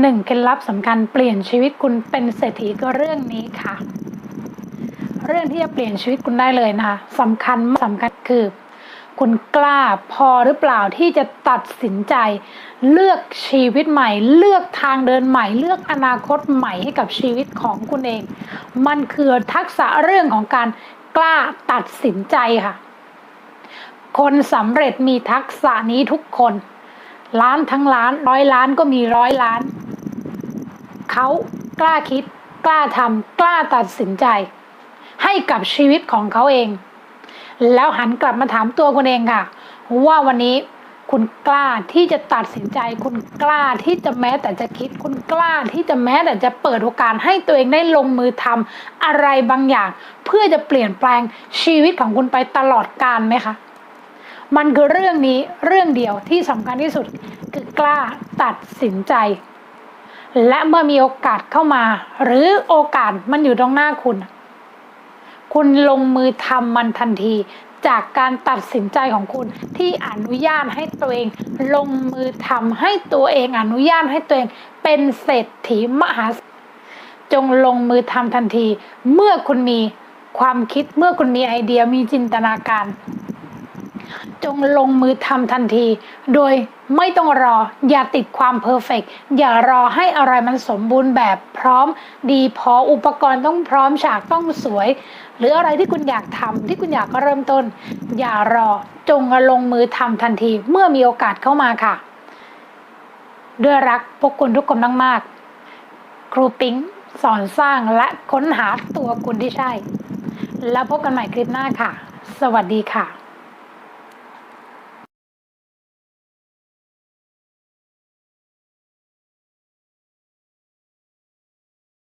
หนึ่งเคล็ดลับสำคัญเปลี่ยนชีวิตคุณเป็นเศรษฐีก็เรื่องนี้ค่ะ เรื่องที่จะเปลี่ยนชีวิตคุณได้เลยนะคะสำคัญมากสำคัญคือ คุณกล้าพอหรือเปล่าที่จะตัดสินใจ เลือกชีวิตใหม่ เลือกทางเดินใหม่ เลือกอนาคตใหม่ให้กับชีวิตของคุณเอง มันคือทักษะเรื่องของการกล้าตัดสินใจค่ะ คนสำเร็จมีทักษะนี้ทุกคน ล้านทั้งล้านร้อยล้านก็มีร้อยล้าน เขากล้าคิด กล้าทำกล้าตัดสินใจ ให้กับชีวิตของเขาเอง แล้วหันกลับมาถามตัวคุณเองค่ะ ว่าวันนี้คุณกล้าที่จะตัดสินใจ คุณกล้าที่จะแม้แต่จะคิด คุณกล้าที่จะแม้แต่จะเปิดโอกาสให้ตัวเองได้ลงมือทำอะไรบางอย่าง เพื่อจะเปลี่ยนแปลงชีวิตของคุณไปตลอดกาลไหมคะ มันคือเรื่องนี้เรื่องเดียวที่สำคัญที่สุดคือกล้าตัดสินใจ และเมื่อมีโอกาสเข้ามา หรือโอกาสมันอยู่ตรงหน้าคุณ คุณลงมือทำมันทันทีจากการตัดสินใจของคุณที่อนุญาตให้ตัวเอง ลงมือทำให้ตัวเองอนุญาตให้ตัวเองเป็นเศรษฐีมหาจงลงมือทำทันที เมื่อคุณมีความคิดเมื่อคุณมีไอเดียมีจินตนาการ จงลงมือทำทันที โดยไม่ต้องรอ อย่าติดความเพอร์เฟกอย่ารอให้อะไรมันสมบูรณ์แบบพร้อม ดีพออุปกรณ์ต้องพร้อมฉากต้องสวย หรืออะไรที่คุณอยากทำที่คุณอยากเริ่มต้น อย่ารอจงลงมือทำทันที เมื่อมีโอกาสเข้ามาค่ะ ด้วยรักพวกคุณทุกคนมากๆ ครูปิ๊งสอนสร้างและค้นหาตัวคุณที่ใช่ แล้วพบกันใหม่คลิปหน้าค่ะ สวัสดีค่ะ